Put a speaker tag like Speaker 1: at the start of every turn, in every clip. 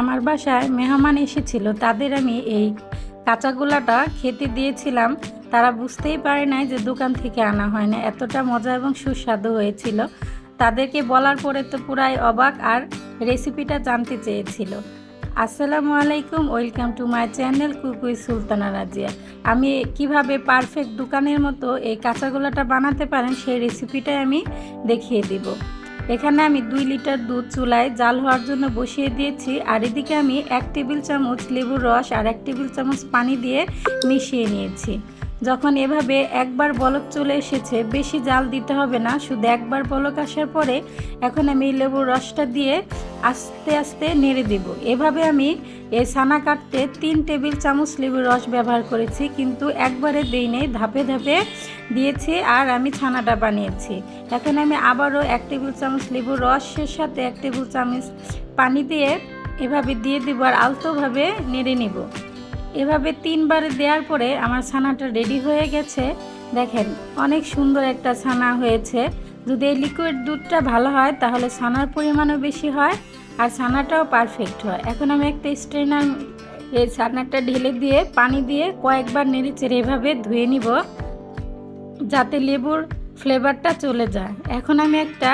Speaker 1: আমার বাসায় মেহমান এসেছিল, তাদের আমি এই কাঁচাগোলাটা খেতে দিয়েছিলাম। তারা বুঝতেই পারে নাই যে দোকান থেকে আনা হয় না। এতটা মজা এবং সুস্বাদু হয়েছিল। তাদেরকে বলার পরে তো পুরাই অবাক আর রেসিপিটা জানতে চেয়েছিল। আসসালামু আলাইকুম, welcome to my channel Kukui Sultana Razia. আমি কীভাবে পারফেক্ট দোকানের মতো এই কাঁচাগোলাটা বানাতে পারেন সেই রেসিপিটাই আমি দেখিয়ে দিব। এখানে আমি দুই লিটার দুধ চুলায় জাল হওয়ার জন্য বসিয়ে দিয়েছি, আর এদিকে আমি এক টেবিল চামচ লেবুর রস আর এক টেবিল চামচ পানি দিয়ে মিশিয়ে নিয়েছি। যখন এভাবে একবার বলক চলে এসেছে, বেশি জাল দিতে হবে না, শুধু একবার বলক আসার পরে এখন আমি লেবুর রসটা দিয়ে আস্তে আস্তে নেড়ে দেব। এভাবে আমি এই ছানা কাটতে তিন টেবিল চামচ লেবুর রস ব্যবহার করেছি, কিন্তু একবারে দিই নেই ধাপে ধাপে দিয়েছি আর আমি ছানাটা বানিয়েছি। এখন আমি আবারও এক টেবিল চামচ লেবুর রসের সাথে এক টেবিল চামচ পানি দিয়ে এভাবে দিয়ে দিব আর আলতোভাবে নেড়ে নিব। এভাবে তিনবার দেওয়ার পরে আমার ছানাটা রেডি হয়ে গেছে। দেখেন, অনেক সুন্দর একটা ছানা হয়েছে। যদি এই লিকুইড দুধটা ভালো হয়, তাহলে ছানার পরিমাণও বেশি হয় আর ছানাটাও পারফেক্ট হয়। এখন আমি একটা স্ট্রেনার এই ছানাটা ঢেলে দিয়ে, পানি দিয়ে কয়েকবার নেড়ে চেড়ে এভাবে ধুয়ে নিব। যাতে লেবুর ফ্লেভারটা চলে যায়। এখন আমি একটা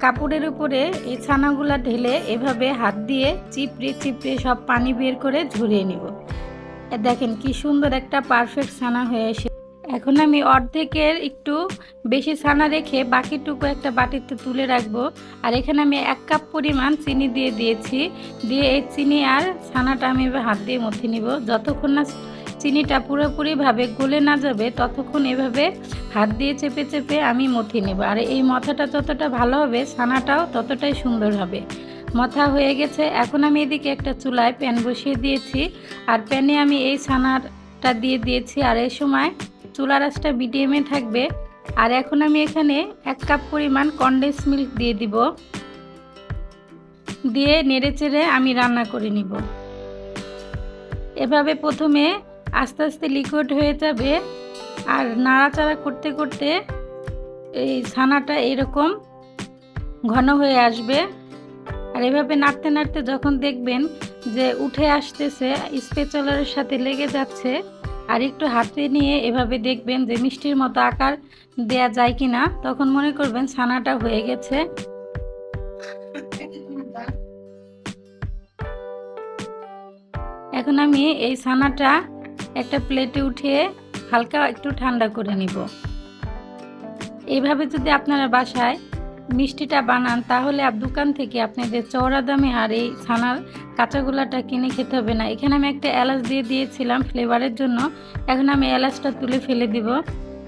Speaker 1: কাপড়ের উপরে এই ছানাগুলো ঢেলে এভাবে হাত দিয়ে চিপড়ে চিপড়ে সব পানি বের করে ঝরিয়ে নিব। দেখেন কি সুন্দর একটা পারফেক্ট ছানা হয়ে এসে এখন আমি অর্ধেকের একটু বেশি ছানা রেখে বাকিটুকু একটা বাটিতে তুলে রাখব। আর এখানে আমি এক কাপ পরিমাণ চিনি দিয়ে দিয়েছি। দিয়ে এই চিনি আর ছানাটা আমি হাত দিয়ে মথে নিব। যতক্ষণ না চিনিটা পুরোপুরিভাবে গলে না যাবে, ততক্ষণ এভাবে হাত দিয়ে চেপে চেপে আমি মথে নেব। আর এই মথাটা যতটা ভালো হবে, ছানাটাও ততটাই সুন্দর হবে। মথা হয়ে গেছে। এখন আমি এদিকে একটা চুলায় প্যান বসিয়ে দিয়েছি। আর প্যানে আমি এই ছানাটা দিয়ে দিয়েছি। আর এই সময় চুলা রাসটা মিডিয়ামে থাকবে। আর এখন আমি এখানে এক কাপ পরিমাণ কনডেন্স মিল্ক দিয়ে দিব। দিয়ে নেড়ে চেড়ে আমি রান্না করে নিব। এভাবে প্রথমে আস্তে আস্তে লিকুইড হয়ে যাবে। আর নাড়াচাড়া করতে করতে এই ছানাটা এরকম ঘন হয়ে আসবে। আর এভাবে নাড়তে নাড়তে যখন দেখবেন যে উঠে আসতেছে স্পেচলারের সাথে লেগে যাচ্ছে, আর একটু হাতে নিয়ে এভাবে দেখবেন যে মিষ্টির মতো আকার দেয়া যায় কি না তখন মনে করবেন ছানাটা হয়ে গেছে। এখন আমি এই ছানাটা একটা প্লেটে উঠিয়ে হালকা একটু ঠান্ডা করে নিব। এইভাবে যদি আপনারা বাসায় মিষ্টিটা বানান, তাহলে দোকান থেকে আপনাদের চওড়া দামে আর এই ছানার কাঁচাগোলাটা কিনে খেতে হবে না। এখানে আমি একটা এলাচ দিয়ে দিয়েছিলাম ফ্লেভারের জন্য। এখন আমি এলাচটা তুলে ফেলে দিব।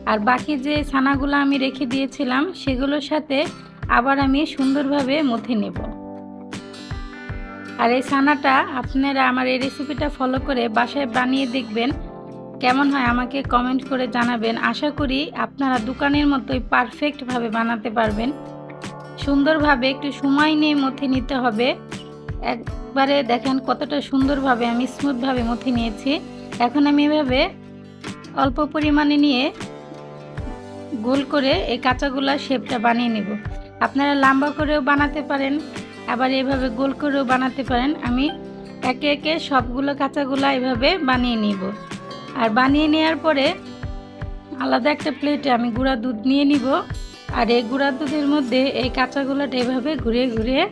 Speaker 1: আর বাকি যে ছানাগুলো আমি রেখে দিয়েছিলাম, সেগুলোর সাথে আবার আমি সুন্দরভাবে মথে নেব। আর এই ছানাটা আপনারা আমার এই রেসিপিটা ফলো করে বাসায় বানিয়ে দেখবেন। কেমন হয় আমাকে কমেন্ট করে জানাবেন। আশা করি আপনারা দোকানের মতোই পারফেক্টভাবে বানাতে পারবেন। সুন্দরভাবে একটু সময় নিয়ে মথে নিতে হবে। একবারে দেখেন কতটা সুন্দরভাবে আমি স্মুথভাবে মথে নিয়েছি। এখন আমি এভাবে অল্প পরিমাণে নিয়ে গোল করে এই কাঁচাগোলার শেপটা বানিয়ে নেব। আপনারা লম্বা করেও বানাতে পারেন। আবার এভাবে গোল করেও বানাতে পারেন। আমি একে একে সবগুলো কাঁচাগোলা এভাবে বানিয়ে নিব। আর বানিয়ে নেওয়ার পরে আলাদা একটা প্লেটে আমি গুঁড়া দুধ নিয়ে নিব। আর এই গুঁড়া দুধের মধ্যে এই কাঁচাগোলাটা এভাবে ঘুরিয়ে ঘুরিয়ে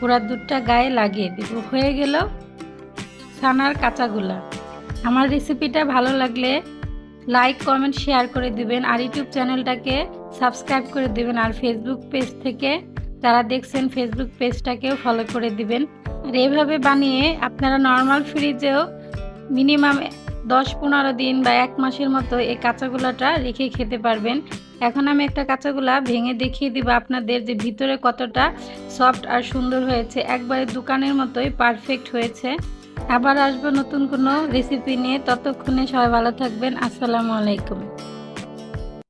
Speaker 1: গুঁড়ার দুধটা গায়ে লাগিয়ে দিব। হয়ে গেল ছানার কাঁচাগোলা। আমার রেসিপিটা ভালো লাগলে লাইক, কমেন্ট, শেয়ার করে দিবেন। আর ইউটিউব চ্যানেলটাকে সাবস্ক্রাইব করে দিবেন। আর ফেসবুক পেজ থেকে যারা দেখছেন ফেসবুক পেজটাকেও ফলো করে দিবেন। আর এভাবে বানিয়ে আপনারা নর্মাল ফ্রিজেও মিনিমাম দশ পনেরো দিন বা এক মাসের মতো এই কাঁচাগুলাটা রেখে খেতে পারবেন। এখন আমি একটা কাঁচাগুলা ভেঙে দেখিয়ে দিব আপনাদের যে ভিতরে কতটা সফট আর সুন্দর হয়েছে। একবারে দোকানের মতোই পারফেক্ট হয়েছে। আবার আসব নতুন কোনো রেসিপি নিয়ে। ততক্ষণে সবাই ভালো থাকবেন। আসসালামু আলাইকুম।